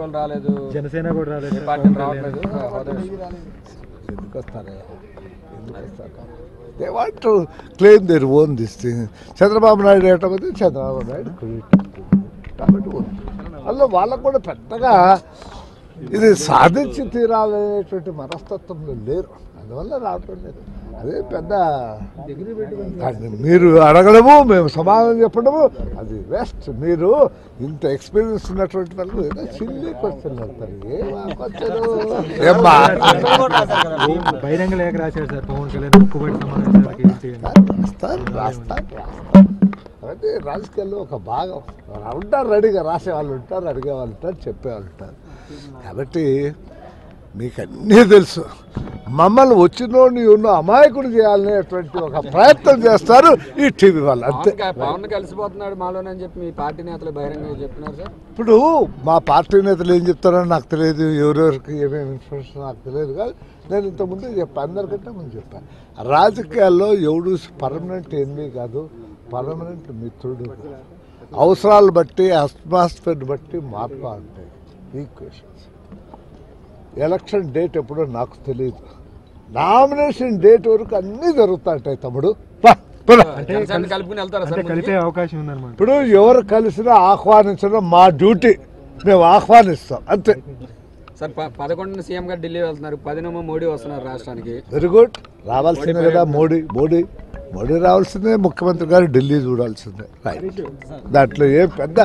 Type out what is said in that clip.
వాళ్ళు రాలేదు. జనసేన కూడా రాలేదు. పార్టీ రావట్లేదు. ఎందుకు వస్తారే ఎందుకు వస్తారు? They want to claim their own this thing Chandrababu Naidu ఏటమైతే Chandrababu Naidu కాబట్టి అందులో వాళ్ళకు కూడా పెద్దగా ఇది సాధించి తీరాలనేటువంటి మనస్తత్వంలో లేరు. అందువల్ల రావటం లేదు. అదే పెద్ద మీరు అడగడము మేము సమాధానం చెప్పడము అది వేస్ట్. మీరు ఇంత ఎక్స్పీరియన్స్ ఉన్నటువంటి వాళ్ళు ఏదో చిన్ని క్వశ్చన్ బహిరంగ లేఖ రాశారు సార్ పవన్ కళ్యాణ్ అంటే రాజకీయాల్లో ఒక భాగం. ఉంటారు రెడీగా? రాసే వాళ్ళు ఉంటారు అడిగే వాళ్ళు ఉంటారు చెప్పే వాళ్ళు ఉంటారు. కాబట్టి మీకు అన్నీ తెలుసు. మమ్మల్ని వచ్చినోడిని ఉన్న అమాయకుడు చేయాలనేటువంటి ఒక ప్రయత్నం చేస్తారు ఈ టీవీ వాళ్ళు. అంతే. పవన్ కలిసిపోతున్నాడు మాలోనే అని చెప్పి మీ పార్టీ నేతలు బహిరంగ చెప్తున్నారు సార్? ఇప్పుడు మా పార్టీ నేతలు ఏం చెప్తారో నాకు తెలియదు ఎవరెవరికి ఏమేమి ఇన్ఫర్మేషన్ నాకు తెలియదు కానీ నేను ఇంతకుముందు చెప్పాను అందరికంటే ముందు చెప్పాను రాజకీయాల్లో ఎవడు పర్మనెంట్ ఎనిమి కాదు పర్మనెంట్ మిత్రుడు. అవసరాలు బట్టి అట్మాస్ఫియర్ బట్టి మారుతూ ఉంటాయి ఈక్వేషన్స్ ఎలక్షన్ డేట్ ఎప్పుడో నాకు తెలియదు నామినేషన్ డేట్ వరకు అన్నీ జరుగుతూ ఉంటాయి తమ్ముడు ఇప్పుడు ఎవరు కలిసినా ఆహ్వానించడం మా డ్యూటీ. మేము ఆహ్వానిస్తాం అంతే. సార్ పదకొండున సీఎం గారు ఢిల్లీ వెళ్తున్నారు. పదినేమో మోడీ వస్తున్నారు రాష్ట్రానికి. Very good. రావాల్సిందే కదా మోడీ మోడీ. మోడీ రావాల్సిందే ముఖ్యమంత్రి గారు ఢిల్లీ చూడాల్సిందే. రైట్ దాంట్లో ఏం పెద్ద